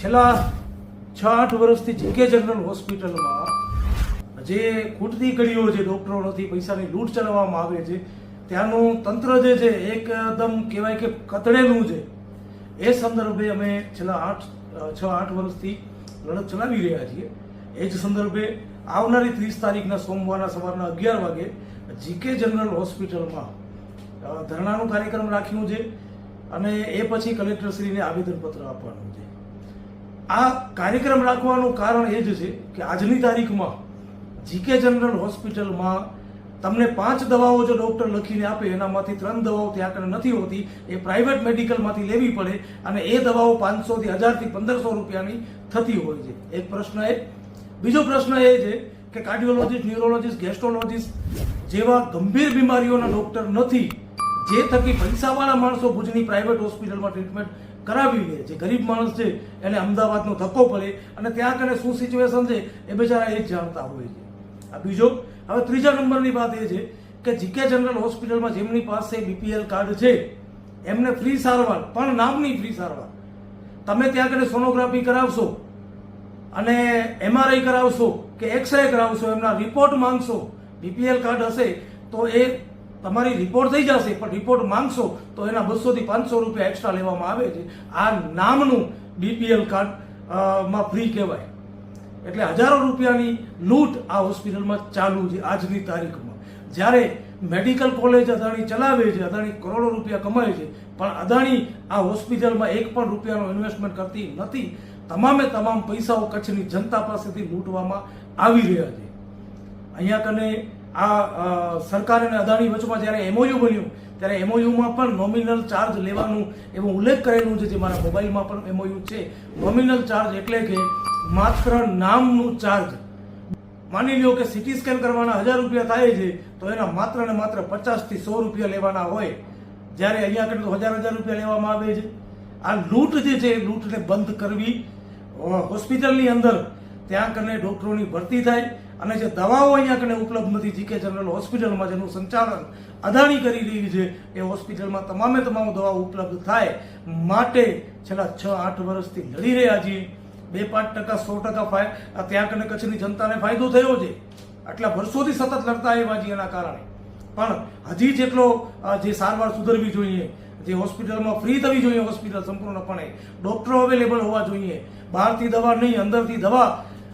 છેલ્લા છ, આઠ વર્ષથી જીકે જનરલ હોસ્પિટલમાં જે ખૂટતી કડીઓ છે ડૉક્ટરો નથી પૈસાની લૂંટ ચલાવવામાં આવે છે, ત્યાંનું તંત્ર જે છે, એકદમ કહેવાય કે કતડેલું છે. એ સંદર્ભે અમે છેલ્લા આઠ, છ, આઠ વર્ષથી લડત ચલાવી રહ્યા છીએ. એ જ સંદર્ભે આવનારી ત્રીસ તારીખના સોમવારના સવારના અગિયાર વાગે જીકે જનરલ હોસ્પિટલમાં ધરણાનો કાર્યક્રમ રાખ્યું છે અને એ પછી કલેક્ટરશ્રીને આવેદનપત્ર આપવાનું છે. આ કાર્યક્રમ રાખવાનું કારણ એ જ છે કે આજની તારીખમાં જીકે જનરલ હોસ્પિટલમાં તમને પાંચ દવાઓ જો ડૉક્ટર લખીને આપે, એનામાંથી ત્રણ દવાઓ ત્યાં આગળ નથી હોતી, એ પ્રાઇવેટ મેડિકલમાંથી લેવી પડે અને એ દવાઓ પાંચસોથી હજારથી પંદરસો રૂપિયાની થતી હોય છે. એક પ્રશ્ન એ. બીજો પ્રશ્ન એ છે કે કાર્ડિયોલોજીસ્ટ ન્યુરોલોજીસ્ટ ગેસ્ટ્રોલોજીસ્ટ જેવા ગંભીર બીમારીઓના ડૉક્ટર નથી, જે થકી પૈસાવાળા માણસો ભુજની પ્રાઇવેટ હોસ્પિટલમાં ટ્રીટમેન્ટ કરાવી લે જે ગરીબ માણસ છે, એને અમદાવાદનો ધક્કો પડે અને ત્યાં કને શું સિચ્યુએશન છે, એ બિચારા એ જ જાણતા હોય છે. આ બીજો, હવે ત્રીજા નંબરની વાત એ છે કે જીકે જનરલ હોસ્પિટલમાં જેમની પાસે બીપીએલ કાર્ડ છે, એમને ફ્રી સારવાર, પણ નામની ફ્રી સારવાર. તમે ત્યાં કને સોનોગ્રાફી કરાવશો અને એમઆરઆઈ કરાવશો કે એક્સરે કરાવશો, એમના રિપોર્ટ માંગશો બીપીએલ કાર્ડ હશે, તો એ તમારી રિપોર્ટ થઈ જશે, પણ રિપોર્ટ માંગશો તો એના બસોથી પાંચસો રૂપિયા એક્સ્ટ્રા લેવામાં આવે છે. આ નામનું બીપીએલ કાર્ડમાં ફ્રી કહેવાય. એટલે હજારો રૂપિયાની લૂંટ આ હોસ્પિટલમાં ચાલુ છે આજની તારીખમાં. જ્યારે મેડિકલ કોલેજ અદાણી ચલાવે છે, અદાણી કરોડો રૂપિયા કમાય છે, પણ અદાણી આ હોસ્પિટલમાં એક પણ રૂપિયાનો ઇન્વેસ્ટમેન્ટ કરતી નથી. તમામે તમામ પૈસાઓ કચ્છની જનતા પાસેથી લૂંટવામાં આવી રહ્યા છે. અહીંયા કને આ સરકાર અને અદાણી વચમાં જ્યારે એમઓયુ બન્યું, ત્યારે એમઓયુમાં પણ નોમિનલ ચાર્જ લેવાનું એવો ઉલ્લેખ કરેલું છે જે મારા મોબાઈલમાં પણ એમઓયુ છે. નોમિનલ ચાર્જ એટલે કે માત્ર નામનું ચાર્જ માની લ્યો કે સિટી સ્કેન કરવાના હજાર રૂપિયા થાય છે, તો એના માત્ર ને માત્ર પચાસથી સો રૂપિયા લેવાના હોય. જ્યારે અહીંયા આગળ હજાર હજાર રૂપિયા લેવામાં આવે છે. આ લૂંટ જે છે એ લૂંટને બંધ કરવી હોસ્પિટલની અંદર ત્યાં કને ડૉક્ટરોની ભરતી થાય અને જે દવાઓ અહીંયા કને ઉપલબ્ધ નથી જીકે જનરલ હોસ્પિટલમાં જેનું સંચાલન અદાણી કરી રહી છે, એ હોસ્પિટલમાં તમામે તમામ દવાઓ ઉપલબ્ધ થાય માટે છેલ્લા છ, આઠ વર્ષથી લડી રહ્યા છીએ. બે પાંચ ટકા, સો ટકા ફાય ત્યાં કને કચ્છની જનતાને ફાયદો થયો છે. આટલા વર્ષોથી સતત લડતા છીએ એના કારણે. પણ હજી જેટલો જે સારવાર સુધરવી જોઈએ, જે હોસ્પિટલમાં ફ્રી થવી જોઈએ હોસ્પિટલ સંપૂર્ણપણે ડૉક્ટરો અવેલેબલ હોવા જોઈએ. બહારથી દવા નહીં, અંદરથી દવા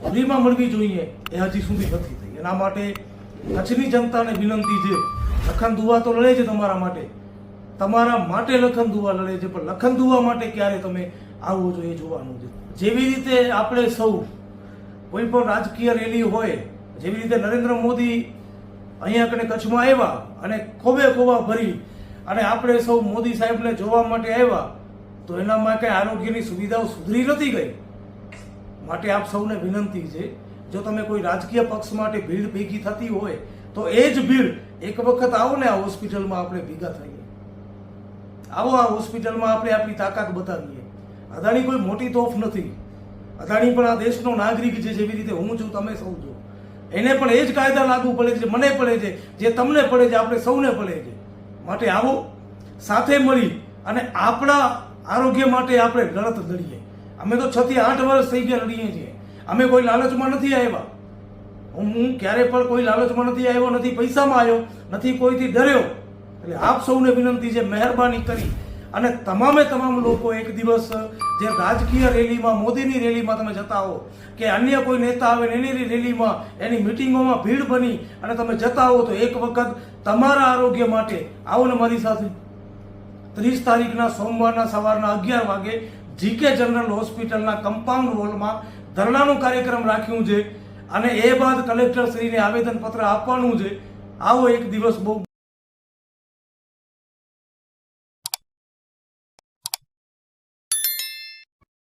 ફ્રીમાં મળવી જોઈએ એ હજી સુધી નથી થઈ. એના માટે કચ્છની જનતાને વિનંતી છે, લખન દુવા તો લડે છે તમારા માટે. તમારા માટે લખન દુવા લડે છે, પણ લખન દુવા માટે ક્યારે તમે આવો છો એ જોવાનું છે. જેવી રીતે આપણે સૌ કોઈ પણ રાજકીય રેલી હોય, જેવી રીતે નરેન્દ્ર મોદી અહીંયા કને કચ્છમાં આવ્યા અને ખોબે ખોબા ભરી અને આપણે સૌ મોદી સાહેબને જોવા માટે આવ્યા, તો એનામાં કઈ આરોગ્યની સુવિધાઓ સુધરી નથી ગઈ. માટે આપ સૌને વિનંતી છે, જો તમે કોઈ રાજકીય પક્ષ માટે ભીડ ભેગી થતી હોય, તો એ જ ભીડ એક વખત આવો ને આ હોસ્પિટલમાં આપણે ભેગા થઈએ. આવો આ હોસ્પિટલમાં આપણે આપણી તાકાત બતાવીએ. અદાણી કોઈ મોટી તોફ નથી. અદાણી પણ આ દેશનો નાગરિક છે, જેવી રીતે હું છું, તમે સૌ છો. એને પણ એ જ કાયદા લાગુ પડે છે મને પડે છે, જે તમને પડે છે, આપણે સૌને પડે છે. માટે આવો, સાથે મળી અને આપણા આરોગ્ય માટે આપણે લડત લડીએ. અમે તો છ થી આઠ વર્ષ થઈ ગયા લડીએ છીએ. અમે કોઈ લાલચમાં નથી આવ્યા. હું ક્યારે પણ કોઈ લાલચમાં નથી આવ્યો, નથી પૈસામાં આવ્યો, નથી કોઈથી ડર્યો. એટલે આપ સૌને વિનંતી છે, મહેરબાની કરી. અને તમામે તમામ લોકો એક દિવસ જે રાજકીય રેલીમાં, મોદીની રેલીમાં તમે જતા હો, કે અન્ય કોઈ નેતા આવે ને એની રેલીમાં, એની મિટિંગોમાં ભીડ બની અને તમે જતા હો, તો એક વખત તમારા આરોગ્ય માટે આવો ને મારી સાથે. ત્રીસ તારીખના સોમવારના સવારના અગિયાર વાગે જીકે જનરલ હોસ્પિટલના કમ્પાઉન્ડ હોલમાં ધરણાનો કાર્યક્રમ રાખ્યું છે અને એ બાદ કલેક્ટર શ્રીને આવેદનપત્ર આપવાનું છે. આવો એક દિવસ બહુ